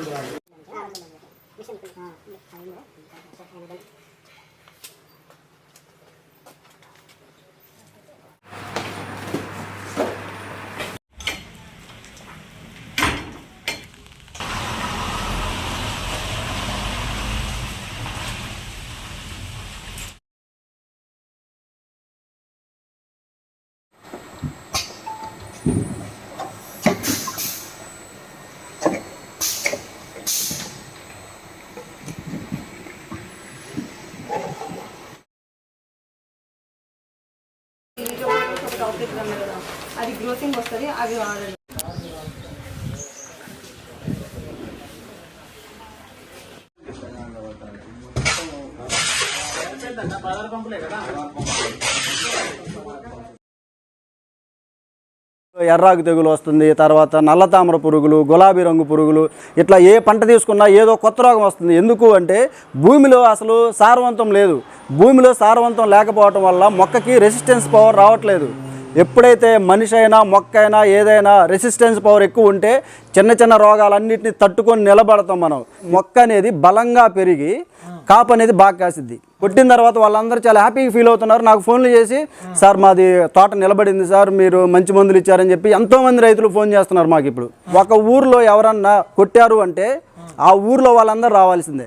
சொல்கிறார்கள் అది గ్రోతింగ్ వస్తుంది అవి వాడండి. ఎర్రాకు తెగులు వస్తుంది తర్వాత నల్ల తామర పురుగులు గులాబీ రంగు పురుగులు ఇట్లా ఏ పంట తీసుకున్నా ఏదో కొత్త రోగం వస్తుంది. ఎందుకు అంటే భూమిలో అసలు సారవంతం లేదు. భూమిలో సారవంతం లేకపోవటం వల్ల మొక్కకి రెసిస్టెన్స్ పవర్ రావట్లేదు. ఎప్పుడైతే మనిషి అయినా మొక్క అయినా ఏదైనా రెసిస్టెన్స్ పవర్ ఎక్కువ ఉంటే చిన్న చిన్న రోగాలన్నింటినీ తట్టుకొని నిలబడతాం మనం. మొక్క అనేది బలంగా పెరిగి కాపు అనేది బాగా కాసిద్ది. కొట్టిన తర్వాత వాళ్ళందరూ చాలా హ్యాపీగా ఫీల్ అవుతున్నారు. నాకు ఫోన్లు చేసి సార్ మాది తోట నిలబడింది సార్ మీరు మంచి మందులు ఇచ్చారని చెప్పి ఎంతో మంది రైతులు ఫోన్ చేస్తున్నారు మాకు ఇప్పుడు. ఒక ఊర్లో ఎవరన్నా కొట్టారు అంటే ఆ ఊర్లో వాళ్ళందరూ రావాల్సిందే.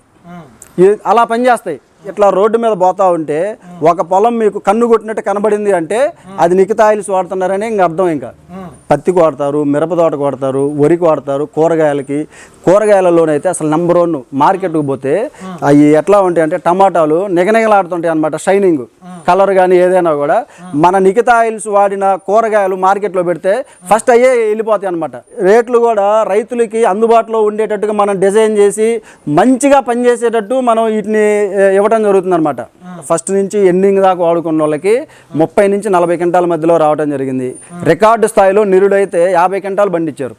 అలా పనిచేస్తాయి. ఇట్లా రోడ్డు మీద పోతా ఉంటే ఒక పొలం మీకు కన్ను కొట్టినట్టు కనబడింది అంటే అది నికితాయిల్స్ వాడుతున్నారని ఇంక అర్థం ఇంకా. పత్తి వాడతారు మిరప తోట వాడతారు వరికి వాడతారు కూరగాయలకి కూరగాయలలోనైతే అసలు నెంబర్ వన్ మార్కెట్కి పోతే అవి ఎట్లా ఉంటాయి అంటే టమాటాలు నిగనిగలాడుతుంటాయి అనమాట షైనింగ్ కలర్ కానీ ఏదైనా కూడా మన నికితాయిల్స్ వాడిన కూరగాయలు మార్కెట్లో పెడితే ఫస్ట్ అయ్యే వెళ్ళిపోతాయి అనమాట రేట్లు కూడా రైతులకి అందుబాటులో ఉండేటట్టుగా మనం డిజైన్ చేసి మంచిగా పనిచేసేటట్టు మనం వీటిని ఇవ్వడం ఇవ్వడం జరుగుతుంది అనమాట ఫస్ట్ నుంచి ఎండింగ్ దాకా వాడుకున్న వాళ్ళకి ముప్పై నుంచి నలభై క్వింటాల మధ్యలో రావడం జరిగింది. రికార్డు స్థాయిలో నిరుడైతే యాభై క్వింటాలు బండిచ్చారు.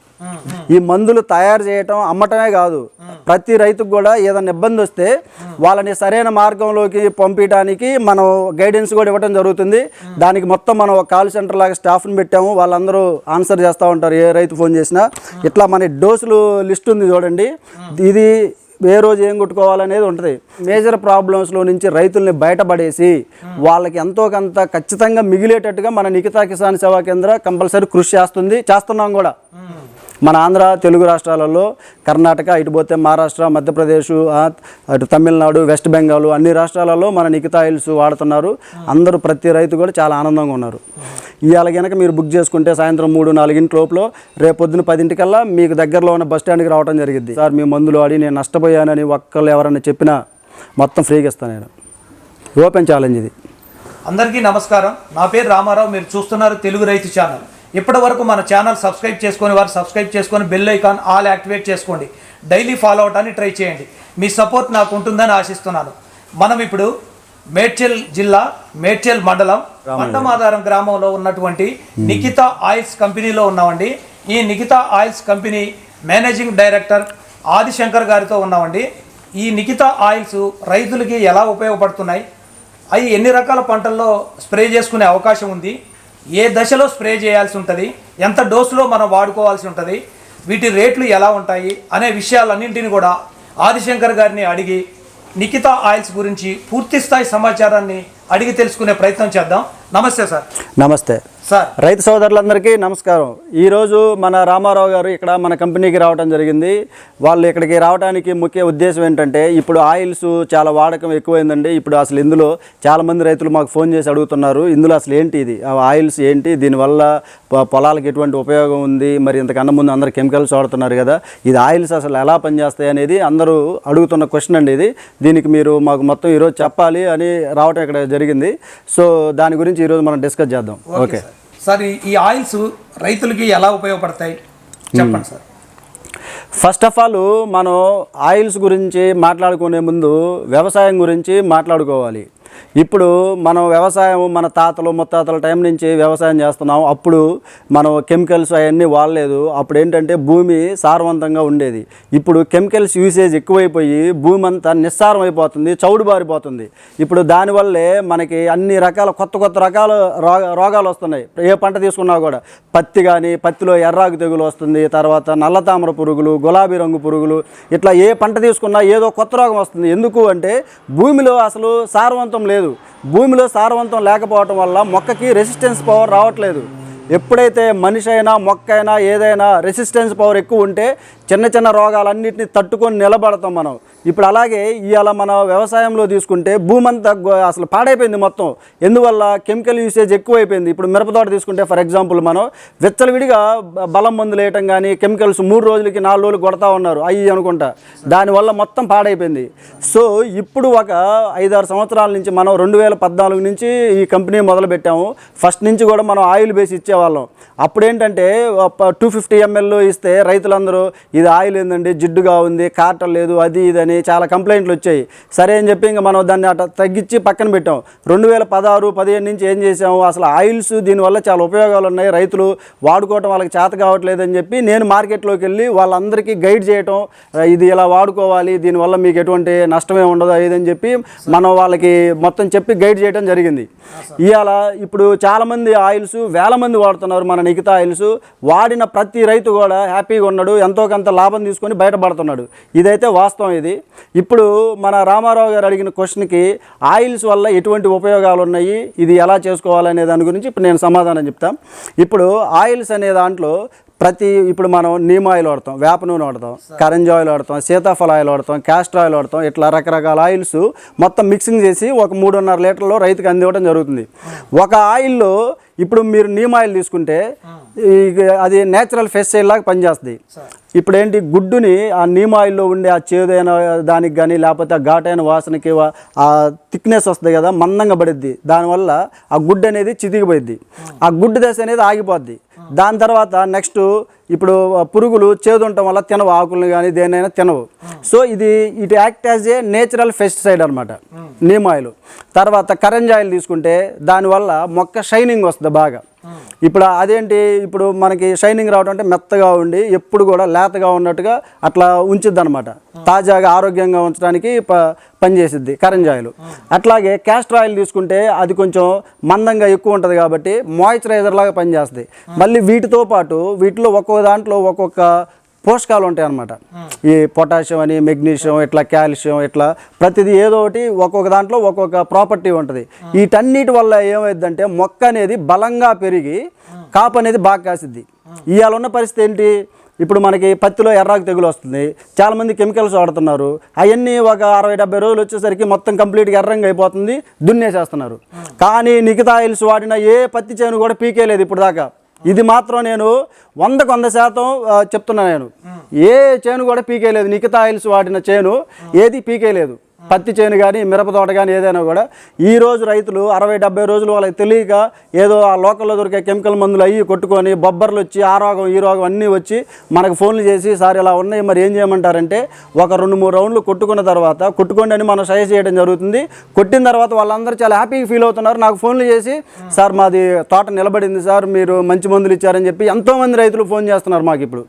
ఈ మందులు తయారు చేయటం అమ్మటమే కాదు ప్రతి రైతుకు కూడా ఏదైనా ఇబ్బంది వస్తే వాళ్ళని సరైన మార్గంలోకి పంపించడానికి మనం గైడెన్స్ కూడా ఇవ్వడం జరుగుతుంది. దానికి మొత్తం మనం ఒక కాల్ సెంటర్ లాగా స్టాఫ్ని పెట్టాము. వాళ్ళందరూ ఆన్సర్ చేస్తూ ఉంటారు ఏ రైతు ఫోన్ చేసినా. ఇట్లా మన డోసులు లిస్ట్ ఉంది చూడండి. ఇది ఏ రోజు ఏం కొట్టుకోవాలనేది ఉంటుంది. మేజర్ ప్రాబ్లమ్స్లో నుంచి రైతుల్ని బయటపడేసి వాళ్ళకి ఎంతో కొంత ఖచ్చితంగా మిగిలేటట్టుగా మన నిఖితా కిసాన్ సేవా కేంద్ర కంపల్సరీ కృషి చేస్తుంది చేస్తున్నాం కూడా. మన ఆంధ్ర తెలుగు రాష్ట్రాలలో కర్ణాటక ఇటు పోతే మహారాష్ట్ర మధ్యప్రదేశ్ అటు తమిళనాడు వెస్ట్ బెంగాల్ అన్ని రాష్ట్రాలలో మన నిఖితా ఆయిల్స్ వాడుతున్నారు. అందరూ ప్రతి రైతు కూడా చాలా ఆనందంగా ఉన్నారు. ఇవాళ కనుక మీరు బుక్ చేసుకుంటే సాయంత్రం మూడు నాలుగింటి లోపల రేపు పొద్దున్న పదింటికల్లా మీకు దగ్గరలో ఉన్న బస్ స్టాండ్కి రావడం జరిగింది సార్ మీ మందులు ఆడి నేను నష్టపోయానని ఒక్కళ్ళు ఎవరైనా చెప్పినా మొత్తం ఫ్రీగా ఇస్తాను నేను. ఓపెన్ ఛాలెంజ్ ఇది. అందరికీ నమస్కారం. నా పేరు రామారావు. మీరు చూస్తున్నారు తెలుగు రైతు ఛానల్. ఇప్పటి వరకు మన ఛానల్ సబ్స్క్రైబ్ చేసుకొని వారు సబ్స్క్రైబ్ చేసుకొని బెల్ ఐకాన్ ఆల్ యాక్టివేట్ చేసుకోండి. డైలీ ఫాలో అవటానికి ట్రై చేయండి. మీ సపోర్ట్ నాకు ఉంటుందని ఆశిస్తున్నాను. మనం ఇప్పుడు మేడ్చల్ జిల్లా మేడ్చల్ మండలం మండమాధారం గ్రామంలో ఉన్నటువంటి నిఖితా ఆయిల్స్ కంపెనీలో ఉన్నామండి. ఈ Nikhita oils company managing director Adishankar గారితో ఉన్నామండి. ఈ నిఖితా ఆయిల్స్ రైతులకి ఎలా ఉపయోగపడుతున్నాయి? అవి ఎన్ని రకాల పంటల్లో స్ప్రే చేసుకునే అవకాశం ఉంది? ఏ దశలో స్ప్రే చేయాల్సి ఉంటుంది? ఎంత డోసులో మనం వాడుకోవాల్సి ఉంటుంది? వీటి రేట్లు ఎలా ఉంటాయి? అనే విషయాలన్నింటిని కూడా ఆదిశంకర్ గారిని అడిగి నిఖితా ఆయిల్స్ గురించి పూర్తి స్థాయి సమాచారాన్ని అడిగి తెలుసుకునే ప్రయత్నం చేద్దాం. నమస్తే సార్. నమస్తే. సార్. రైతు సోదరులందరికీ నమస్కారం. ఈరోజు మన రామారావు గారు ఇక్కడ మన కంపెనీకి రావడం జరిగింది. వాళ్ళు ఇక్కడికి రావడానికి ముఖ్య ఉద్దేశం ఏంటంటే ఇప్పుడు ఆయిల్స్ చాలా వాడకం ఎక్కువైందండి. ఇప్పుడు అసలు ఇందులో చాలామంది రైతులు మాకు ఫోన్ చేసి అడుగుతున్నారు ఇందులో అసలు ఏంటి ఇది? ఆ ఆయిల్స్ ఏంటి? దీనివల్ల పొలాలకు ఎటువంటి ఉపయోగం ఉంది? మరి ఇంతకన్నా ముందు అందరు కెమికల్స్ వాడుతున్నారు కదా ఇది ఆయిల్స్ అసలు ఎలా పనిచేస్తాయి అనేది అందరూ అడుగుతున్న క్వశ్చన్ అండి ఇది. దీనికి మీరు మాకు మొత్తం ఈరోజు చెప్పాలి అని రావటం ఇక్కడ జరిగింది. సో దాని గురించి ఈరోజు మనం డిస్కస్ చేద్దాం. Okay sir. ఈ ఆయిల్స్ రైతులకి ఎలా ఉపయోగపడతాయి చెప్పండి సార్ ఫస్ట్ ఆఫ్ ఆల్ మనం ఆయిల్స్ గురించి మాట్లాడుకునే ముందు వ్యవసాయం గురించి మాట్లాడుకోవాలి ఇప్పుడు మనం వ్యవసాయం మన తాతలు ముత్తాతల టైం నుంచి వ్యవసాయం చేస్తున్నాం. అప్పుడు మనం కెమికల్స్ అవన్నీ వాడలేదు. అప్పుడు ఏంటంటే భూమి సారవంతంగా ఉండేది. ఇప్పుడు కెమికల్స్ యూసేజ్ ఎక్కువైపోయి భూమి అంతా నిస్సారం అయిపోతుంది చౌడు బారిపోతుంది ఇప్పుడు దానివల్లే మనకి అన్ని రకాల కొత్త కొత్త రకాల రోగాలు వస్తున్నాయి. ఏ పంట తీసుకున్నా కూడా పత్తి కానీ పత్తిలో ఎర్రాకు తెగులు వస్తుంది. తర్వాత నల్ల తామర పురుగులు గులాబీ రంగు పురుగులు ఇట్లా ఏ పంట తీసుకున్నా ఏదో కొత్త రోగం వస్తుంది. ఎందుకు అంటే భూమిలో అసలు సారవంతం లేదు. భూమిలో సారవంతం లేకపోవటం వల్ల మొక్కకి రెసిస్టెన్స్ పవర్ రావట్లేదు. ఎప్పుడైతే మనిషి అయినా మొక్క అయినా ఏదైనా రెసిస్టెన్స్ పవర్ ఎక్కువ ఉంటే చిన్న చిన్న రోగాలన్నింటినీ తట్టుకొని నిలబడతాం మనం. ఇప్పుడు అలాగే ఇవాళ మన వ్యవసాయంలో తీసుకుంటే భూమి అసలు పాడైపోయింది మొత్తం. ఎందువల్ల? కెమికల్ యూసేజ్ ఎక్కువైపోయింది. ఇప్పుడు మిరపతోట తీసుకుంటే ఫర్ ఎగ్జాంపుల్ మనం విచ్చలవిడిగా బలం మందులు వేయటం కానీ కెమికల్స్ మూడు రోజులకి నాలుగు రోజులు కొడతా ఉన్నారు అయ్యి అనుకుంటా. దానివల్ల మొత్తం పాడైపోయింది. సో ఇప్పుడు ఒక ఐదారు సంవత్సరాల నుంచి మనం రెండు వేల పద్నాలుగు నుంచి ఈ కంపెనీ మొదలు పెట్టాము ఫస్ట్ నుంచి కూడా మనం ఆయిల్ బేస్ ఇచ్చేవాళ్ళం. అప్పుడు ఏంటంటే టూ ఫిఫ్టీ ఎంఎల్ ఇస్తే రైతులందరూ ఇది ఆయిల్ ఏందండి? జిడ్డుగా ఉంది కాటం లేదు అది ఇది అని చాలా కంప్లైంట్లు వచ్చాయి. సరే అని చెప్పి ఇంకా మనం దాన్ని అట్లా తగ్గించి పక్కన పెట్టాం. రెండు వేల పదహారు పదిహేను నుంచి ఏం చేసాము అసలు ఆయిల్స్ దీనివల్ల చాలా ఉపయోగాలు ఉన్నాయి. రైతులు వాడుకోవటం వాళ్ళకి చేత కావట్లేదు అని చెప్పి నేను మార్కెట్లోకి వెళ్ళి వాళ్ళందరికీ గైడ్ చేయటం ఇది ఇలా వాడుకోవాలి దీనివల్ల మీకు ఎటువంటి నష్టమే ఉండదు ఇదని చెప్పి మనం వాళ్ళకి మొత్తం చెప్పి గైడ్ చేయడం జరిగింది. ఇవాళ ఇప్పుడు చాలామంది ఆయిల్స్ వేల మంది వాడుతున్నారు మన నిగితా ఆయిల్స్. వాడిన ప్రతి రైతు కూడా హ్యాపీగా ఉన్నాడు. ఎంతో కొంత కొంత లాభం తీసుకొని బయటపడుతున్నాడు. ఇదైతే వాస్తవం ఇది. ఇప్పుడు మన రామారావు గారు అడిగిన క్వశ్చన్కి ఆయిల్స్ వల్ల ఎటువంటి ఉపయోగాలు ఉన్నాయి? ఇది ఎలా చేసుకోవాలనే దాని గురించి ఇప్పుడు నేను సమాధానం చెప్తాను ఇప్పుడు ఆయిల్స్ అనే దాంట్లో ప్రతి ఇప్పుడు మనం నీమ్ ఆయిల్ వాడతాం వేప నూనె వాడతాం కరెంజ్ ఆయిల్ వాడతాం సీతాఫల ఆయిల్ వాడతాం క్యాస్టర్ ఆయిల్ వాడతాం ఇట్లా రకరకాల ఆయిల్స్ మొత్తం మిక్సింగ్ చేసి ఒక మూడున్నర లీటర్లో రైతుకి అందివ్వడం జరుగుతుంది. ఒక ఆయిల్లో ఇప్పుడు మీరు నీమ్ ఆయిల్ తీసుకుంటే అది నేచురల్ ఫెస్టైల్ లాగా పనిచేస్తుంది. ఇప్పుడు ఏంటి గుడ్డుని ఆ నీమ్ ఆయిల్లో ఉండే ఆ చేదైన దానికి కానీ లేకపోతే ఆ ఘాటైన వాసనకి ఆ థిక్నెస్ వస్తుంది కదా మందంగా పడిద్ది. దానివల్ల ఆ గుడ్డు అనేది చితికిపోయిద్ది. ఆ. గుడ్డు దశ అనేది ఆగిపోద్ది. దాని తర్వాత నెక్స్ట్ ఇప్పుడు పురుగులు చేదు ఉండటం వల్ల తినవు ఆకులను కానీ దేనైనా తినవు. సో ఇది it act as a natural pesticide అనమాట నీమ్ ఆయిల్. తర్వాత కరెంజ్ ఆయిల్ తీసుకుంటే దానివల్ల మొక్క షైనింగ్ వస్తుంది బాగా. ఇప్పుడు అదేంటి ఇప్పుడు మనకి షైనింగ్ రావడం అంటే మెత్తగా ఉండి ఎప్పుడు కూడా లేతగా ఉన్నట్టుగా అట్లా ఉంచుద్ది అనమాట తాజాగా ఆరోగ్యంగా ఉంచడానికి ప పనిచేసిద్ది కరెంజ్ ఆయిల్. అట్లాగే క్యాస్టర్ ఆయిల్ తీసుకుంటే అది కొంచెం మందంగా ఎక్కువ ఉంటుంది కాబట్టి మాయిశ్చరైజర్ లాగా పనిచేస్తుంది. మళ్ళీ వీటితో పాటు వీటిలో ఒక్కొక్క దాంట్లో ఒక్కొక్క పోషకాలు ఉంటాయి అన్నమాట. ఈ పొటాషియం అని మెగ్నీషియం ఇట్లా కాల్షియం ఇట్లా ప్రతిదీ ఏదో ఒకటి ఒక్కొక్క దాంట్లో ఒక్కొక్క ప్రాపర్టీ ఉంటుంది. వీటన్నిటి వల్ల ఏమైందంటే మొక్క అనేది బలంగా పెరిగి కాపు అనేది బాగా కాసిద్ది. ఇవాళ ఉన్న పరిస్థితి ఏంటి? ఇప్పుడు మనకి పత్తిలో ఎర్రాకు తెగులు వస్తుంది. చాలామంది కెమికల్స్ వాడుతున్నారు. అవన్నీ ఒక అరవై డెబ్బై రోజులు వచ్చేసరికి మొత్తం కంప్లీట్గా ఎర్రంగా అయిపోతుంది దున్నేసేస్తున్నారు. కానీ ఆయిల్స్ వాడిన ఏ పత్తి చేను కూడా పీకేలేదు ఇప్పుడు దాకా ఇది మాత్రం నేను వందకు వంద శాతం చెప్తున్నా నేను. ఏ చేను కూడా పీకేయలేదు నిఖితా ఆయిల్స్ వాడిన చేను ఏది పీకేయలేదు పత్తి చేను కానీ మిరప తోట కానీ ఏదైనా కూడా ఈ రోజు రైతులు అరవై డెబ్బై రోజులు వాళ్ళకి తెలియక ఏదో ఆ లోకల్లో దొరికే కెమికల్ మందులు అయ్యి కొట్టుకొని బొబ్బర్లు వచ్చి ఆ రోగం ఈ రోగం అన్నీ వచ్చి మనకు ఫోన్లు చేసి సార్ ఇలా ఉన్నాయి మరి ఏం చేయమంటారంటే ఒక రెండు మూడు రౌండ్లు కొట్టుకున్న తర్వాత కొట్టుకోండి అని మనం సజెస్ట్ చేయడం జరుగుతుంది. కొట్టిన తర్వాత వాళ్ళందరూ చాలా హ్యాపీగా ఫీల్ అవుతున్నారు. నాకు ఫోన్లు చేసి సార్ మాది తోట నిలబడింది సార్ మీరు మంచి మందులు ఇచ్చారని చెప్పి ఎంతోమంది రైతులు ఫోన్ చేస్తున్నారు మాకు ఇప్పుడు.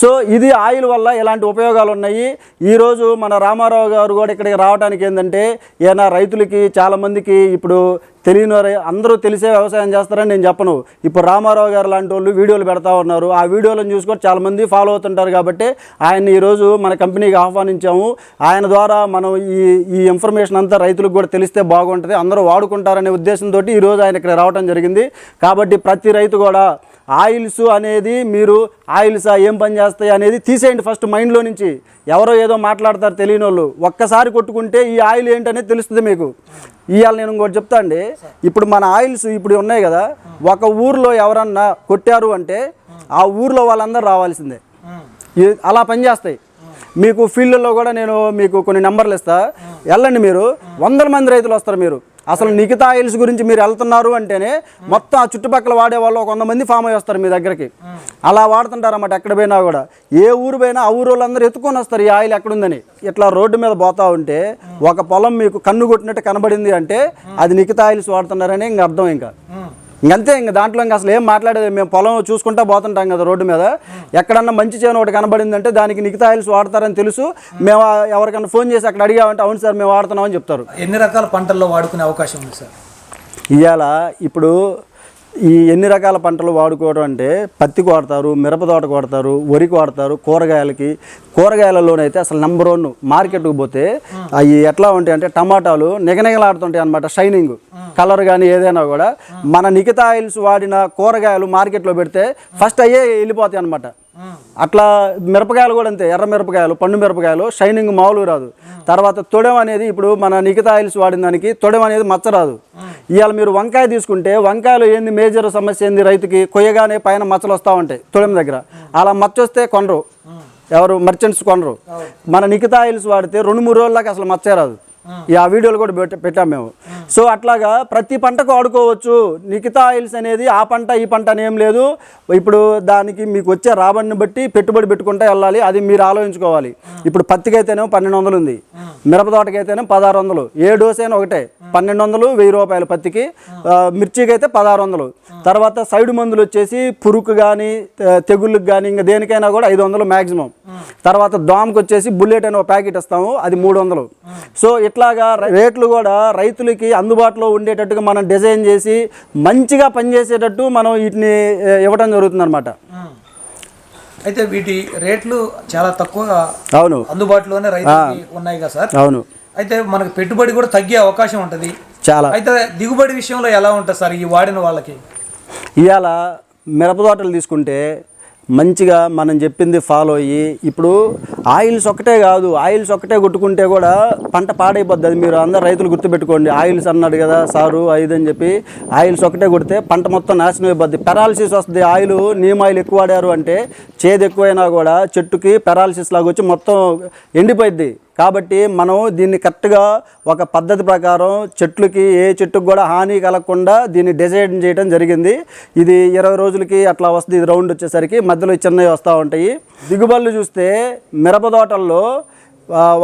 సో ఇది ఆయిల్ వల్ల ఎలాంటి ఉపయోగాలు ఉన్నాయి. ఈరోజు మన రామారావు గారు కూడా ఇక్కడికి రావడానికి ఏంటంటే ఏదైనా రైతులకి చాలామందికి ఇప్పుడు తెలియని అందరూ తెలిసే వ్యవసాయం చేస్తారని నేను చెప్పను. ఇప్పుడు రామారావు గారు లాంటి వాళ్ళు వీడియోలు పెడతా ఉన్నారు. ఆ వీడియోలను చూసుకొని చాలామంది ఫాలో అవుతుంటారు కాబట్టి ఆయన్ని ఈరోజు మన కంపెనీకి ఆహ్వానించాము. ఆయన ద్వారా మనం ఈ ఈ ఇన్ఫర్మేషన్ అంతా రైతులకు కూడా తెలిస్తే బాగుంటుంది. అందరూ వాడుకుంటారనే ఉద్దేశంతో ఈరోజు ఆయన ఇక్కడ రావడం జరిగింది. కాబట్టి ప్రతి రైతు కూడా ఆయిల్స్ అనేది మీరు ఆయిల్స్ ఏం పని చేస్తాయి అనేది తీసేయండి ఫస్ట్ మైండ్లో నుంచి. ఎవరో ఏదో మాట్లాడతారు తెలియని వాళ్ళు ఒక్కసారి కొట్టుకుంటే ఈ ఆయిల్ ఏంటనేది తెలుస్తుంది మీకు. ఇవాళ నేను ఇంకోటి చెప్తా అండి. ఇప్పుడు మన ఆయిల్స్ ఇప్పుడు ఉన్నాయి కదా. ఒక ఊర్లో ఎవరన్నా కొట్టారు అంటే ఆ ఊర్లో వాళ్ళందరూ రావాల్సిందే. అలా పనిచేస్తాయి మీకు ఫీల్డ్లో కూడా నేను మీకు కొన్ని నెంబర్లు ఇస్తా. వెళ్ళండి మీరు. వందల మంది రైతులు వస్తారు మీరు. అసలు నిఖితా ఆయిల్స్ గురించి మీరు వెళ్తున్నారు అంటేనే మొత్తం ఆ చుట్టుపక్కల వాడే వాళ్ళు వంద మంది ఫామ్ అయ్యి వస్తారు మీ దగ్గరికి. అలా వాడుతుంటారు అన్నమాట ఎక్కడ పోయినా కూడా. ఏ ఊరు పోయినా ఆ ఊరు వాళ్ళందరూ ఎత్తుకొని వస్తారు ఈ ఆయిల్ ఎక్కడుందని. ఇట్లా రోడ్డు మీద పోతా ఉంటే ఒక పొలం మీకు కన్ను కొట్టినట్టు కనబడింది అంటే అది నిఖితా ఆయిల్స్ వాడుతున్నారని ఇంక అర్థం ఇంకా. ఇంకంతే ఇంక దాంట్లో ఇంకా అసలు ఏం మాట్లాడేది? మేము పొలం చూసుకుంటా పోతుంటాం కదా రోడ్డు మీద. ఎక్కడన్నా మంచి చేను ఒకటి కనబడిందంటే దానికి నిఖితా ఆయిల్స్ వాడతారని తెలుసు. మేము ఎవరికైనా ఫోన్ చేసి అక్కడ అడిగామంటే అవును సార్ మేము వాడుతున్నామని చెప్తారు. ఎన్ని రకాల పంటల్లో వాడుకునే అవకాశం ఉంది సార్? ఇవాళ ఇప్పుడు ఈ ఎన్ని రకాల పంటలు వాడుకోవడం అంటే పత్తికి వాడతారు మిరప తోటకు వాడతారు వరికి వాడతారు కూరగాయలకి. కూరగాయలలోనైతే అసలు నెంబర్ వన్ మార్కెట్కి పోతే అవి ఎట్లా ఉంటాయి అంటే టమాటాలు నిగనిగలాడుతుంటాయి అనమాట షైనింగ్ కలర్ కానీ ఏదైనా కూడా. మన నిఖితా ఆయిల్స్ వాడిన కూరగాయలు మార్కెట్లో పెడితే ఫస్ట్ అయ్యే వెళ్ళిపోతాయి అనమాట అట్లా మిరపకాయలు కూడా అంతే ఎర్ర మిరపకాయలు పండు మిరపకాయలు షైనింగ్ మామూలు రాదు. తర్వాత తొడెం అనేది ఇప్పుడు మన నిఖితా ఆయిల్స్ వాడిన దానికి తొడెం అనేది మచ్చ రాదు. ఇవాళ మీరు వంకాయ తీసుకుంటే వంకాయలో ఏంది మేజర్ సమస్య ఏంది రైతుకి? కొయ్యగానే పైన మచ్చలు వస్తూ ఉంటాయి తొడెం దగ్గర. అలా మచ్చ వస్తే కొనరు. ఎవరు? మర్చెంట్స్ కొనరు. మన నిఖితా ఆయిల్స్ వాడితే రెండు మూడు రోజుల దాకా అసలు మచ్చే రాదు. ఆ. వీడియోలు కూడా పెట్ట మేము. సో అట్లాగా ప్రతి పంటకు వాడుకోవచ్చు నిఖితా ఆయిల్స్ అనేది ఆ పంట ఈ పంట అని లేదు. ఇప్పుడు దానికి మీకు వచ్చే రాబడిని బట్టి పెట్టుబడి పెట్టుకుంటే వెళ్ళాలి. అది మీరు ఆలోచించుకోవాలి. ఇప్పుడు పత్తికి అయితేనేమో పన్నెండు వందలు ఉంది మిరప తోటకైతేనే పదహారు వందలు ఏ డోస్ అయినా ఒకటే. పన్నెండు వందలు వెయ్యి రూపాయలు పత్తికి. మిర్చికి అయితే పదహారు వందలు తర్వాత సైడ్ మందులు వచ్చేసి పురుకు కానీ తెగుళ్ళకి కానీ ఇంకా దేనికైనా కూడా ఐదు వందలు మ్యాక్సిమం తర్వాత దోమకి వచ్చేసి బుల్లెట్ అనే ఒక ప్యాకెట్ ఇస్తాము. అది మూడు వందలు సో ఇట్లాగా రేట్లు కూడా రైతులకి అందుబాటులో ఉండేటట్టుగా మనం డిజైన్ చేసి మంచిగా పనిచేసేటట్టు మనం వీటిని ఇవ్వడం జరుగుతుంది అనమాట అయితే వీటి రేట్లు చాలా తక్కువ అవును. అందుబాటులోనే రైతులకి ఉన్నాయి కదా సార్? అవును. అయితే మనకు పెట్టుబడి కూడా తగ్గే అవకాశం ఉంటుంది. చాలా. అయితే దిగుబడి విషయంలో ఎలా ఉంటుంది సార్ ఈ వాడిన వాళ్ళకి? ఇవాళ మిరప తోటలు తీసుకుంటే మంచిగా మనం చెప్పింది ఫాలో అయ్యి ఇప్పుడు ఆయిల్స్ ఒక్కటే కాదు ఆయిల్స్ ఒక్కటే కొట్టుకుంటే కూడా పంట పాడైపోద్ది. అది మీరు అందరు రైతులు గుర్తుపెట్టుకోండి. ఆయిల్స్ అన్నాడు కదా సారు ఐదు అని చెప్పి ఆయిల్స్ ఒకటే కొడితే పంట మొత్తం నాశనం అయిపోద్ది. పెరాలసిస్ వస్తుంది. ఆయిల్ నీమ్ ఆయిల్ ఎక్కువ వాడారు అంటే చేదు ఎక్కువైనా కూడా చెట్టుకి పెరాలసిస్ లాగా వచ్చి మొత్తం ఎండిపోయిద్ది. కాబట్టి మనం దీన్ని కరెక్ట్గా ఒక పద్ధతి ప్రకారం చెట్లకి ఏ చెట్టుకు కూడా హాని కలగకుండా దీన్ని డిజైన్ చేయడం జరిగింది. ఇది ఇరవై రోజులకి అట్లా వస్తుంది. ఇది రౌండ్ వచ్చేసరికి మధ్యలో చిన్నవి వస్తూ ఉంటాయి. దిగుబడులు చూస్తే మిరప తోటల్లో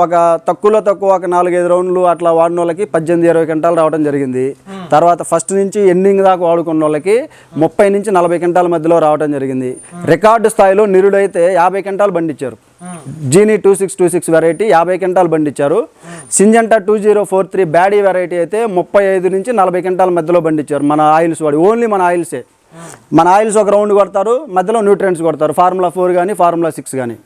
ఒక తక్కువలో తక్కువ ఒక నాలుగైదు రౌండ్లు అట్లా వాడిన వాళ్ళకి పద్దెనిమిది ఇరవై క్వింటాలు రావడం జరిగింది. తర్వాత ఫస్ట్ నుంచి ఎండింగ్ దాకా వాడుకున్న వాళ్ళకి ముప్పై నుంచి నలభై క్వింటాల మధ్యలో రావడం జరిగింది. రికార్డు స్థాయిలో నిరుడైతే యాభై క్వింటాలు బండిచ్చారు. Genie two six two six variety యాభై quintal బండిచ్చారు. Syngenta two zero four three బ్యాడీ variety అయితే ముప్పై ఐదు నుంచి నలభై క్వింటాల మధ్యలో బండిచ్చారు. మన ఆయిల్స్ వాడి ఓన్లీ మన ఆయిల్సే. మన ఆయిల్స్ ఒక రౌండ్ కొడతారు మధ్యలో న్యూట్రియంట్స్ కొడతారు. ఫార్ములా ఫోర్ కానీ ఫార్ములా సిక్స్ కానీ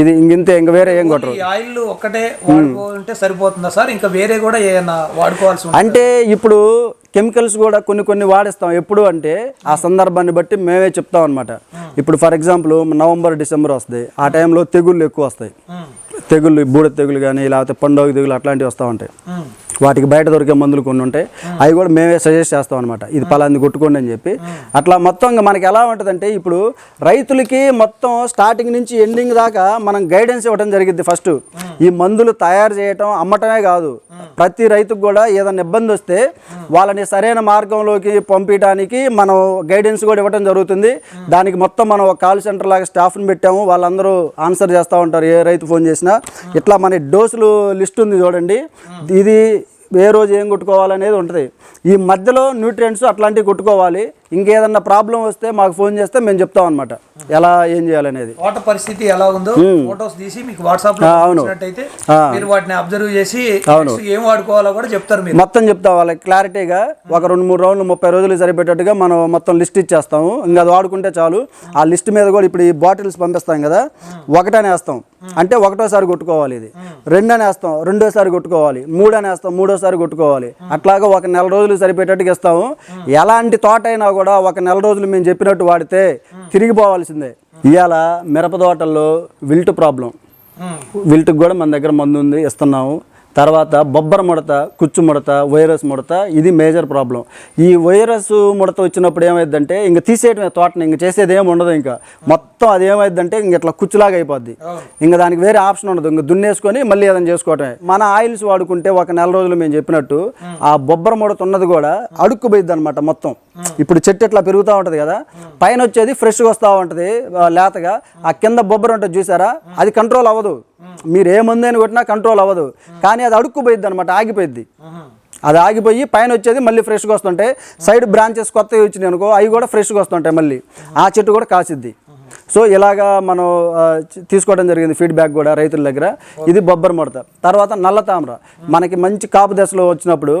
ఇది ఇంతే ఇంక వేరే ఏం కొట్టరు. ఆయిల్ వాడుకోవాలంటే సరిపోతుందా సార్? ఇంకా వేరే కూడా ఏమైనా వాడుకోవాల్సి అంటే ఇప్పుడు కెమికల్స్ కూడా కొన్ని కొన్ని వాడిస్తాం. ఎప్పుడు అంటే ఆ సందర్భాన్ని బట్టి మేమే చెప్తాం అనమాట ఇప్పుడు ఫర్ ఎగ్జాంపుల్ నవంబర్ డిసెంబర్ వస్తుంది ఆ టైంలో తెగుళ్ళు ఎక్కువ వస్తాయి. తెగుళ్ళు బూడ తెగులు కానీ లేకపోతే పండుగ తెగులు అట్లాంటివి వస్తూ ఉంటాయి. వాటికి బయట దొరికే మందులు కొన్ని ఉంటాయి. అవి కూడా మేమే సజెస్ట్ చేస్తాం అనమాట ఇది పలాంది కొట్టుకోండి అని చెప్పి. అట్లా మొత్తం మనకి ఎలా ఉంటుందంటే ఇప్పుడు రైతులకి మొత్తం స్టార్టింగ్ నుంచి ఎండింగ్ దాకా మనం గైడెన్స్ ఇవ్వడం జరిగింది ఫస్ట్ ఈ మందులు తయారు చేయటం అమ్మటమే కాదు. ప్రతి రైతుకు కూడా ఏదైనా ఇబ్బంది వస్తే వాళ్ళని సరైన మార్గంలోకి పంపించడానికి మనం గైడెన్స్ కూడా ఇవ్వడం జరుగుతుంది. దానికి మొత్తం మనం ఒక కాల్ సెంటర్ లాగా స్టాఫ్ని పెట్టాము. వాళ్ళందరూ ఆన్సర్ చేస్తూ ఉంటారు. ఏ రైతు ఫోన్ చేసినా. ఇట్లా మన డోసులు లిస్ట్ ఉంది చూడండి. ఇది ఏ రోజు ఏం కొట్టుకోవాలనేది ఉంటుంది. ఈ మధ్యలో న్యూట్రియంట్స్ అట్లాంటివి కొట్టుకోవాలి. ఇంకేదన్నా ప్రాబ్లం వస్తే మాకు ఫోన్ చేస్తే మేము చెప్తాం అనమాట ఎలా ఏం చేయాలనేది తోట పరిస్థితి ఎలా ఉందో ఫొటోస్ తీసి మీకు వాట్సాప్ అవును. మీరు వాటిని అబ్జర్వ్ చేసి అవును. ఏం వాడుకోవాలో కూడా చెప్తారు మీరు. మొత్తం చెప్తాం వాళ్ళకి క్లారిటీగా ఒక రెండు మూడు రౌండ్లు ముప్పై రోజులు సరిపెట్టేట్టుగా మనం మొత్తం లిస్ట్ ఇచ్చేస్తాము. ఇంకా అది వాడుకుంటే చాలు. ఆ లిస్ట్ మీద కూడా ఇప్పుడు ఈ బాటిల్స్ పంపిస్తాం కదా ఒకటనే వేస్తాం. అంటే ఒకటోసారి కొట్టుకోవాలి ఇది. రెండని వేస్తాం రెండోసారి కొట్టుకోవాలి. మూడని వేస్తాం మూడోసారి కొట్టుకోవాలి. అట్లాగా ఒక నెల రోజులు సరిపెట్టేట్టుగా ఇస్తాము. ఎలాంటి తోట అయినా కూడా ఒక నెల రోజులు మేము చెప్పినట్టు వాడితే తిరిగిపోవాల్సిందే. ఇవాళ మిరప తోటల్లో విల్ట్ ప్రాబ్లం. విల్ట్కి కూడా మన దగ్గర మందు ఉంది ఇస్తున్నాము. తర్వాత బొబ్బర ముడత కుచ్చు ముడత వైరస్ ముడత ఇది మేజర్ ప్రాబ్లం. ఈ వైరస్ ముడత వచ్చినప్పుడు ఏమైందంటే ఇంక తీసేయటమే తోటని ఇంక చేసేది ఏమి ఉండదు ఇంకా. మొత్తం అది ఏమైందంటే ఇంక ఇట్లా కుచ్చులాగా అయిపోద్ది. ఇంకా దానికి వేరే ఆప్షన్ ఉండదు ఇంక దున్నేసుకొని మళ్ళీ ఏదైనా చేసుకోవటమే. మన ఆయిల్స్ వాడుకుంటే ఒక నెల రోజులు మేము చెప్పినట్టు ఆ బొబ్బర ముడత ఉన్నది కూడా అడుక్కు పోయిద్ది అనమాట మొత్తం. ఇప్పుడు చెట్టు ఇట్లా పెరుగుతూ ఉంటుంది కదా పైన వచ్చేది ఫ్రెష్గా వస్తూ ఉంటుంది లేతగా. ఆ కింద బొబ్బరు ఉంటుంది చూసారా? అది కంట్రోల్ అవ్వదు. మీరు ఏ మందు కొట్టినా కంట్రోల్ అవ్వదు. కానీ అది అడుక్కుపోయిద్ది అనమాట ఆగిపోయిద్ది. అది ఆగిపోయి పైన వచ్చేది మళ్ళీ ఫ్రెష్గా వస్తుంటాయి సైడ్ బ్రాంచెస్ కొత్తవి వచ్చినాయి అనుకో అవి కూడా ఫ్రెష్గా వస్తుంటాయి మళ్ళీ. ఆ చెట్టు కూడా కాసిద్ది. సో ఇలాగా మనం తీసుకోవడం జరిగింది ఫీడ్బ్యాక్ కూడా రైతుల దగ్గర. ఇది బొబ్బర ముడత. తర్వాత నల్ల తామర. మనకి మంచి కాపు దశలో వచ్చినప్పుడు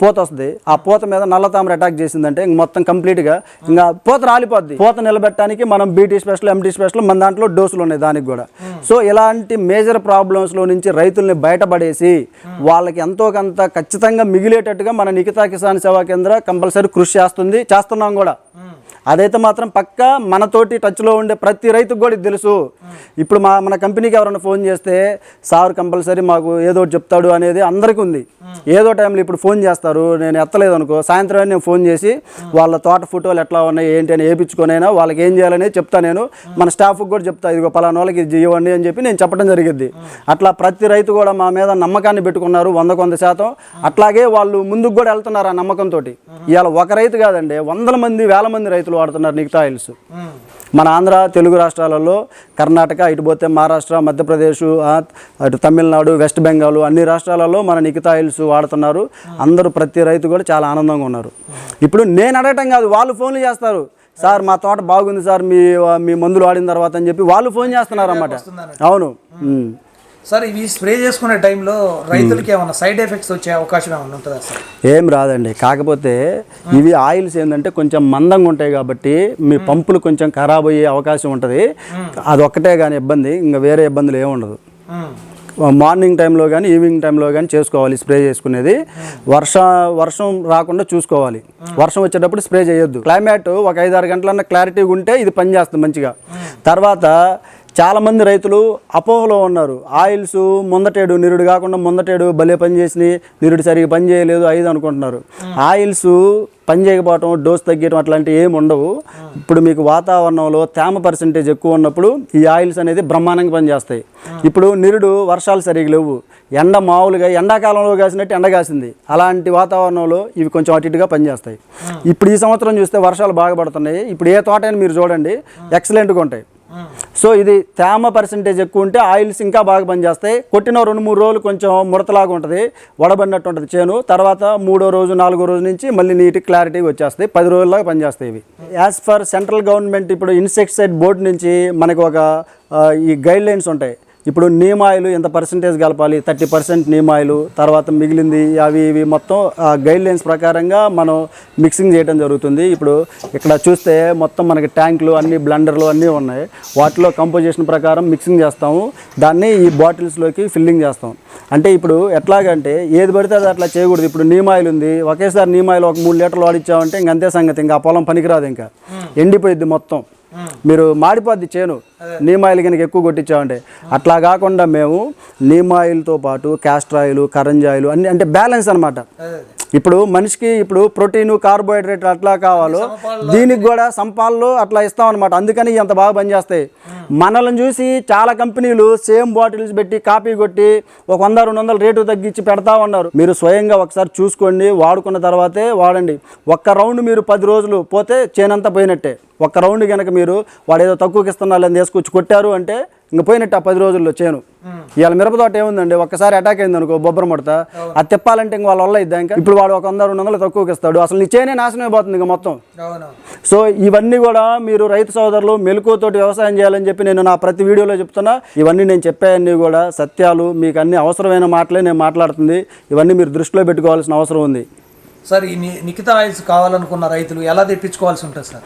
పూత వస్తుంది. ఆ పూత మీద నల్ల తామర అటాక్ చేసిందంటే ఇంక మొత్తం కంప్లీట్గా ఇంకా పూత రాలిపోద్ది. పూత నిలబెట్టడానికి మనం బీటీ స్పెషల్ ఎంటీ స్పెషల్ మన దాంట్లో డోసులు ఉన్నాయి దానికి కూడా. సో ఇలాంటి మేజర్ ప్రాబ్లమ్స్లో నుంచి రైతుల్ని బయటపడేసి వాళ్ళకి ఎంతో కొంత ఖచ్చితంగా మిగిలేటట్టుగా మన నిఖితా కిసాన్ సేవా కేంద్ర కంపల్సరీ కృషి చేస్తుంది చేస్తున్నాం కూడా. అదైతే మాత్రం పక్క మనతోటి టచ్లో ఉండే ప్రతి రైతుకు కూడా ఇది తెలుసు. ఇప్పుడు మా మన కంపెనీకి ఎవరైనా ఫోన్ చేస్తే సార్ కంపల్సరీ మాకు ఏదో ఒకటి చెప్తాడు అనేది అందరికీ ఉంది. ఏదో టైంలో ఇప్పుడు ఫోన్ చేస్తారు నేను ఎత్తలేదు అనుకో. సాయంత్రం నేను ఫోన్ చేసి వాళ్ళ తోట ఫోటోలు ఎట్లా ఉన్నాయి ఏంటి అని వేయించుకొనైనా వాళ్ళకి ఏం చేయాలనేది చెప్తా నేను. మన స్టాఫ్కి కూడా చెప్తా ఇదిగో పలానా వాళ్ళకి ఇది ఇవ్వండి అని చెప్పి నేను చెప్పడం జరిగింది అట్లా ప్రతి రైతు కూడా మా మీద నమ్మకాన్ని పెట్టుకున్నారు వంద కొంత శాతం. అట్లాగే వాళ్ళు ముందుకు కూడా వెళ్తున్నారు ఆ నమ్మకంతో ఇవాళ ఒక రైతు కాదండి వందల మంది వేల మంది రైతులు వాడుతున్నారు నిక్తా ఆయిల్స్ మన ఆంధ్ర తెలుగు రాష్ట్రాలలో కర్ణాటక ఇటు పోతే మహారాష్ట్ర మధ్యప్రదేశ్ అటు తమిళనాడు వెస్ట్ బెంగాల్ అన్ని రాష్ట్రాలలో మన నిఖితా ఆయిల్స్ వాడుతున్నారు. అందరూ ప్రతి రైతు కూడా చాలా ఆనందంగా ఉన్నారు. ఇప్పుడు నేను అడగటం కాదు వాళ్ళు ఫోన్లు చేస్తారు. సార్ మా తోట బాగుంది సార్ మీ మీ మందులు వాడిన తర్వాత అని చెప్పి వాళ్ళు ఫోన్ చేస్తున్నారు అన్నమాట అవును. సార్ ఇవి స్ప్రే చేసుకునే టైంలో రైతులకి ఏమైనా సైడ్ ఎఫెక్ట్స్ వచ్చే అవకాశం ఏమైనా ఉంటుందా సార్? ఏం రాదండి. కాకపోతే ఇవి ఆయిల్స్ ఏంటంటే కొంచెం మందంగా ఉంటాయి కాబట్టి మీ పంపులు కొంచెం ఖరాబ్ అయ్యే అవకాశం ఉంటుంది. అదొక్కటే కానీ ఇబ్బంది ఇంకా వేరే ఇబ్బందులు ఏమి ఉండదు. మ్మ్. మార్నింగ్ టైంలో కానీ ఈవినింగ్ టైంలో కానీ చేసుకోవాలి స్ప్రే చేసుకునేది. వర్ష వర్షం రాకుండా చూసుకోవాలి. వర్షం వచ్చేటప్పుడు స్ప్రే చేయొద్దు. క్లైమేట్ ఒక ఐదు ఆరు గంటలన్న క్లారిటీగా ఉంటే ఇది పనిచేస్తుంది మంచిగా. తర్వాత చాలామంది రైతులు అపోహలో ఉన్నారు. ఆయిల్స్ ముందటేడు నిరుడు కాకుండా ముందటేడు భలే పని చేసినాయి. నిరుడు సరిగా పని చేయలేదు ఐదు అనుకుంటున్నారు. ఆయిల్స్ పని చేయకపోవటం డోస్ తగ్గడం అట్లాంటివి ఏమి ఉండవు. ఇప్పుడు మీకు వాతావరణంలో తేమ పర్సంటేజ్ ఎక్కువ ఉన్నప్పుడు ఈ ఆయిల్స్ అనేది బ్రహ్మాండంగా పనిచేస్తాయి ఇప్పుడు నిరుడు వర్షాలు సరిగా లేవు. ఎండ మామూలుగా ఎండాకాలంలో కాసినట్టు ఎండ కాసింది. అలాంటి వాతావరణంలో ఇవి కొంచెం అటు ఇటుగా పనిచేస్తాయి ఇప్పుడు ఈ సంవత్సరం చూస్తే వర్షాలు బాగా పడుతున్నాయి. ఇప్పుడు ఏ తోట మీరు చూడండి. ఎక్సలెంట్గా ఉంటాయి. సో ఇది తేమ పర్సంటేజ్ ఎక్కువ ఉంటే ఆయిల్స్ ఇంకా బాగా పనిచేస్తాయి. కొట్టిన రెండు మూడు రోజులు కొంచెం ముడతలాగా ఉంటుంది వడబడినట్టు ఉంటుంది చేను. తర్వాత మూడో రోజు నాలుగో రోజు నుంచి మళ్ళీ నీటి క్లారిటీగా వచ్చేస్తాయి. పది రోజుల్లాగా పనిచేస్తాయి ఇవి. యాజ్ ఫర్ సెంట్రల్ గవర్నమెంట్ ఇప్పుడు ఇన్సెక్టిసైడ్ బోర్డు నుంచి మనకు ఒక ఈ గైడ్ లైన్స్ ఉంటాయి. ఇప్పుడు నీమ్ ఆయిల్ ఎంత పర్సంటేజ్ కలపాలి? థర్టీ పర్సెంట్ నీమ్ ఆయిల్ తర్వాత మిగిలింది అవి ఇవి మొత్తం గైడ్ లైన్స్ ప్రకారంగా మనం మిక్సింగ్ చేయడం జరుగుతుంది. ఇప్పుడు ఇక్కడ చూస్తే మొత్తం మనకి ట్యాంకులు అన్ని బ్లెండర్లు అన్నీ ఉన్నాయి. వాటిలో కంపోజిషన్ ప్రకారం మిక్సింగ్ చేస్తాము. దాన్ని ఈ బాటిల్స్లోకి ఫిల్లింగ్ చేస్తాం అంటే ఇప్పుడు ఎట్లాగంటే ఏది పడితే అది అట్లా చేయకూడదు. ఇప్పుడు నీమ్ ఆయిల్ ఉంది. ఒకేసారి నీమ్ ఆయిల్ ఒక మూడు లీటర్లు వాడిచ్చామంటే ఇంక అంతే సంగతి. ఇంకా ఆ పొలం పనికిరాదు ఇంకా. ఎండిపోయిద్ది మొత్తం. మీరు మాడిపోద్ది చేను. నీమ్ ఆయిల్ కనుక ఎక్కువ కొట్టించామంటే. అట్లా కాకుండా మేము నీమ్ ఆయిల్తో పాటు క్యాస్టర్ ఆయిల్ కరంజీ ఆయిల్ అన్ని అంటే బ్యాలెన్స్ అనమాట ఇప్పుడు మనిషికి ఇప్పుడు ప్రోటీన్ కార్బోహైడ్రేట్ అట్లా కావాలో దీనికి కూడా సంపాల్లో అట్లా ఇస్తాం అనమాట అందుకని ఎంత బాగా పనిచేస్తాయి. మనల్ని చూసి చాలా కంపెనీలు సేమ్ బాటిల్స్ పెట్టి కాపీ కొట్టి ఒక వంద రెండు వందల రేటు తగ్గించి పెడతా ఉన్నారు. మీరు స్వయంగా ఒకసారి చూసుకోండి వాడుకున్న తర్వాతే వాడండి. ఒక్క రౌండ్ మీరు పది రోజులు పోతే చేనంతా పోయినట్టే. ఒక్క రౌండ్ కనుక మీరు వాడు ఏదో తక్కువకి ఇస్తున్నారని తీసుకొచ్చి కొట్టారు అంటే ఇంక పోయినట్టు ఆ పది రోజుల్లో చేను ఇవాళ మిరప తోట ఏముందండి? ఒక్కసారి అటాక్ అయింది అనుకో బొబ్బర ముడత. అది తిప్పాలంటే ఇంక వాళ్ళ వల్ల ఇద్దా ఇంకా? ఇప్పుడు వాడు ఒక వంద రెండు వందలు తక్కువకి ఇస్తాడు. అసలు నీ చేనే నాశనం అయిపోతుంది ఇంకా మొత్తం. సో ఇవన్నీ కూడా మీరు రైతు సోదరులు మెలకువతోటి వ్యవసాయం చేయాలని చెప్పి నేను నా ప్రతి వీడియోలో చెప్తున్నా. ఇవన్నీ నేను చెప్పేవన్నీ కూడా సత్యాలు మీకు అన్ని అవసరమైన మాటలే నేను మాట్లాడుతుంది. ఇవన్నీ మీరు దృష్టిలో పెట్టుకోవాల్సిన అవసరం ఉంది. సార్ ఈ నిఖితా ఆయిల్స్ కావాలనుకున్న రైతులు ఎలా తెప్పించుకోవాల్సి ఉంటుంది సార్?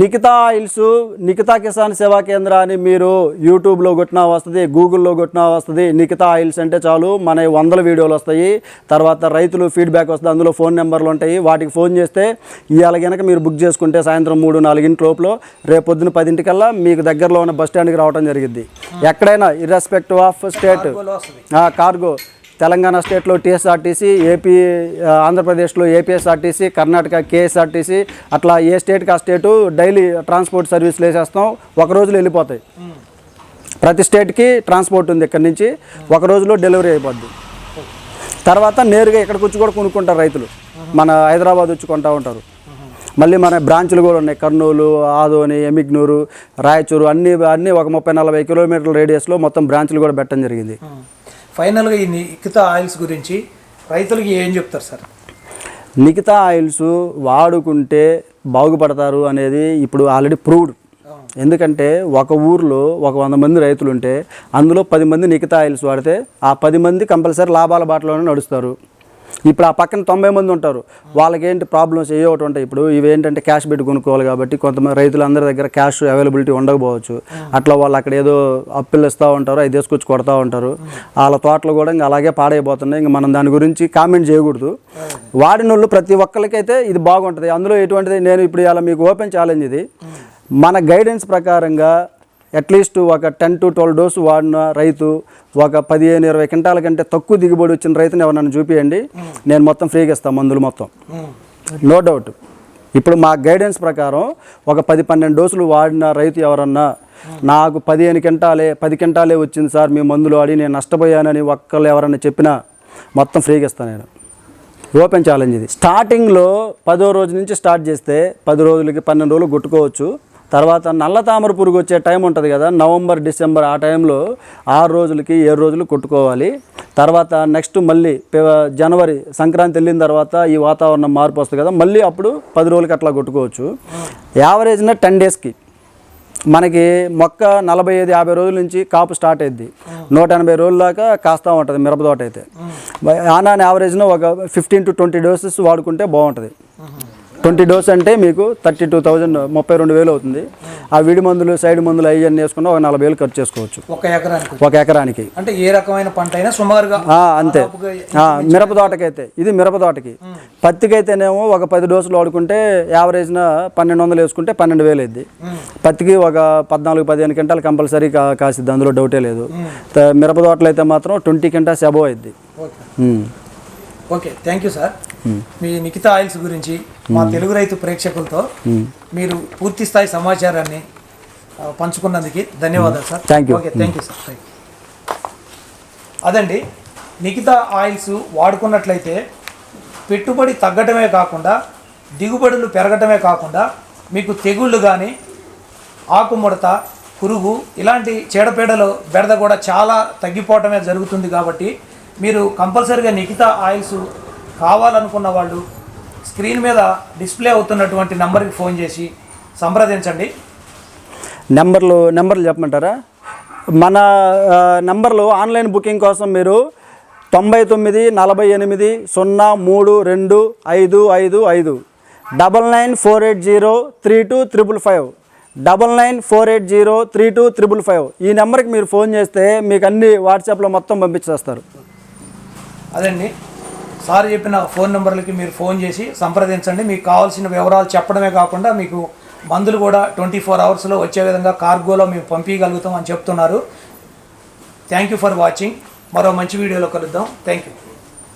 నిఖితా ఆయిల్స్ నిఖితా కిసాన్ సేవా కేంద్ర అని మీరు యూట్యూబ్లో కొట్టినా వస్తుంది గూగుల్లో కొట్టినా వస్తుంది నిఖితా ఆయిల్స్ అంటే చాలు మన వందల వీడియోలు వస్తాయి. తర్వాత రైతులు ఫీడ్బ్యాక్ వస్తుంది అందులో ఫోన్ నెంబర్లు ఉంటాయి. వాటికి ఫోన్ చేస్తే ఇవాళ కనుక మీరు బుక్ చేసుకుంటే సాయంత్రం మూడు నాలుగింటి లోపల రేపు పొద్దున పదింటికల్లా మీకు దగ్గరలో ఉన్న బస్ స్టాండ్కి రావడం జరిగింది ఎక్కడైనా irrespective of state cargo. Telangana స్టేట్లో టీఎస్ఆర్టీసీ ఏపీ ఆంధ్రప్రదేశ్లో ఏపీఎస్ఆర్టీసీ కర్ణాటక కేఎస్ఆర్టీసీ అట్లా ఏ స్టేట్కి ఆ స్టేటు డైలీ ట్రాన్స్పోర్ట్ సర్వీసులు వేసేస్తాం ఒక రోజులో వెళ్ళిపోతాయి. ప్రతి స్టేట్కి ట్రాన్స్పోర్ట్ ఉంది ఇక్కడ నుంచి ఒక రోజులో డెలివరీ అయిపోద్ది. తర్వాత నేరుగా ఇక్కడికి వచ్చి కూడా కొనుక్కుంటారు రైతులు. మన హైదరాబాద్ వచ్చి కొంటా ఉంటారు. మళ్ళీ మన బ్రాంచ్లు కూడా ఉన్నాయి కర్నూలు ఆదోని ఎమిగ్నూరు రాయచూరు అన్ని అన్నీ ఒక ముప్పై నలభై కిలోమీటర్ల రేడియస్లో మొత్తం బ్రాంచ్లు కూడా పెట్టడం జరిగింది. ఫైనల్గా ఈ నిఖిత ఆయిల్స్ గురించి రైతులకి ఏం చెప్తారు సార్? మిగతా ఆయిల్స్ వాడుకుంటే బాగుపడతారు అనేది ఇప్పుడు ఆల్రెడీ ప్రూవ్డ్. ఎందుకంటే ఒక ఊర్లో ఒక వంద మంది రైతులు ఉంటే అందులో పది మంది నిఖితా ఆయిల్స్ వాడితే ఆ పది మంది కంపల్సరీ లాభాల బాటలోనే నడుస్తారు. ఇప్పుడు ఆ పక్కన తొంభై మంది ఉంటారు. వాళ్ళకేంటి ప్రాబ్లమ్స్ ఏ ఒకటి ఉంటాయి. ఇప్పుడు ఇవి ఏంటంటే క్యాష్ పెట్టి కొనుక్కోవాలి కాబట్టి కొంతమంది రైతులందరి దగ్గర క్యాష్ అవైలబిలిటీ ఉండకపోవచ్చు. అట్లా వాళ్ళు అక్కడ ఏదో అప్పులు ఇస్తూ ఉంటారు అవి తీసుకొచ్చి కొడతా ఉంటారు. వాళ్ళ తోటలు కూడా ఇంకా అలాగే పాడైపోతున్నాయి. ఇంకా మనం దాని గురించి కామెంట్ చేయకూడదు. వాడిన వాళ్ళు ప్రతి ఒక్కరికైతే ఇది బాగుంటుంది. అందులో ఎటువంటిది? నేను ఇప్పుడు ఇలా మీకు ఓపెన్ ఛాలెంజ్ ఇది. మన గైడెన్స్ ప్రకారంగా అట్లీస్ట్ ఒక టెన్ టు ట్వెల్వ్ డోస్ వాడిన రైతు ఒక పదిహేను ఇరవై క్వింటాల కంటే తక్కువ దిగుబడి వచ్చిన రైతుని ఎవరన్నా చూపియండి. నేను మొత్తం ఫ్రీగా ఇస్తాను మందులు మొత్తం. నో డౌట్ ఇప్పుడు మా గైడెన్స్ ప్రకారం ఒక పది పన్నెండు డోసులు వాడిన రైతు ఎవరన్నా నాకు పదిహేను క్వింటాలే పది క్వింటాలే వచ్చింది సార్ మీ మందులు వాడి నేను నష్టపోయానని ఒక్కళ్ళు ఎవరన్నా చెప్పినా మొత్తం ఫ్రీగా ఇస్తాను నేను. ఓపెన్ ఛాలెంజ్ ఇది. స్టార్టింగ్లో పదో రోజు నుంచి స్టార్ట్ చేస్తే పది రోజులకి పన్నెండు రోజులు కొట్టుకోవచ్చు. తర్వాత నల్ల తామర పురుగు వచ్చే టైం ఉంటుంది కదా నవంబర్ డిసెంబర్ ఆ టైంలో ఆరు రోజులకి ఏడు రోజులు కొట్టుకోవాలి. తర్వాత నెక్స్ట్ మళ్ళీ జనవరి సంక్రాంతి వెళ్ళిన తర్వాత ఈ వాతావరణం మార్పు వస్తుంది కదా మళ్ళీ అప్పుడు పది రోజులకి అట్లా కొట్టుకోవచ్చు. యావరేజ్న టెన్ డేస్కి. మనకి మొక్క నలభై ఐదు యాభై రోజుల నుంచి కాపు స్టార్ట్ అయింది నూట ఎనభై రోజుల దాకా కాస్తూ ఉంటుంది మిరప తోట అయితే. ఆన్ ఆన్ యావరేజ్న ఒక ఫిఫ్టీన్ టు ట్వంటీ డోసెస్ వాడుకుంటే బాగుంటుంది. ట్వంటీ డోస్ అంటే మీకు థర్టీ టూ థౌజండ్ ముప్పై రెండు వేలు అవుతుంది. ఆ విడి మందులు సైడ్ మందులు అవన్నీ వేసుకున్న ఒక నలభై వేలు ఖర్చు చేసుకోవచ్చు. ఒక ఎకరానికి? ఒక ఎకరానికి. అంటే ఏ రకమైన పంట అయినా సుమారుగా అంతే. మిరప తోటకైతే ఇది మిరప తోటకి. పత్తికైతేనేమో ఒక పది డోసులు వాడుకుంటే యావరేజ్న పన్నెండు వందలు వేసుకుంటే పన్నెండు వేలు అయింది పత్తికి ఒక పద్నాలుగు పదిహేను క్వింటాలు కంపల్సరీ కాసిద్ది అందులో డౌటే లేదు. మిరప తోటలు అయితే మాత్రం ట్వంటీ క్వింటాల్స్ అబోవ్ అయింది ఓకే థ్యాంక్ యూ సార్. మీ నిఖిత ఆయిల్స్ గురించి మా తెలుగు రైతు ప్రేక్షకులతో మీరు పూర్తి స్థాయి సమాచారాన్ని పంచుకున్నందుకు ధన్యవాదాలు sir. Thank you sir thank you అదండి నిఖిత ఆయిల్స్ వాడుకున్నట్లయితే పెట్టుబడి తగ్గటమే కాకుండా దిగుబడులు పెరగటమే కాకుండా మీకు తెగుళ్ళు కానీ ఆకుముడత పురుగు ఇలాంటి చీడపీడలు బెడద కూడా చాలా తగ్గిపోవటమే జరుగుతుంది కాబట్టి మీరు కంపల్సరిగా నిఖిత ఆయిల్స్ కావాలనుకున్న వాళ్ళు స్క్రీన్ మీద డిస్ప్లే అవుతున్నటువంటి నెంబర్కి ఫోన్ చేసి సంప్రదించండి. నెంబర్లు నెంబర్లు చెప్పమంటారా? మన నెంబర్లు ఆన్లైన్ బుకింగ్ కోసం మీరు తొంభై తొమ్మిది నలభై ఎనిమిది సున్నా మూడు రెండు ఐదు ఐదు ఐదు double nine four eight zero three two triple five double nine four eight zero three two triple five ఈ నెంబర్కి మీరు ఫోన్ చేస్తే మీకు అన్ని వాట్సాప్లో మొత్తం పంపించేస్తారు. అదండి. సార్ చెప్పిన ఫోన్ నెంబర్లకి మీరు ఫోన్ చేసి సంప్రదించండి. మీకు కావాల్సిన వివరాలు చెప్పడమే కాకుండా మీకు మందులు కూడా ట్వంటీ ఫోర్ అవర్స్లో వచ్చే విధంగా కార్గోలో మేము పంపించగలుగుతాం అని చెప్తున్నారు. Thank you for watching. మరో మంచి వీడియోలో కలుద్దాం. Thank you.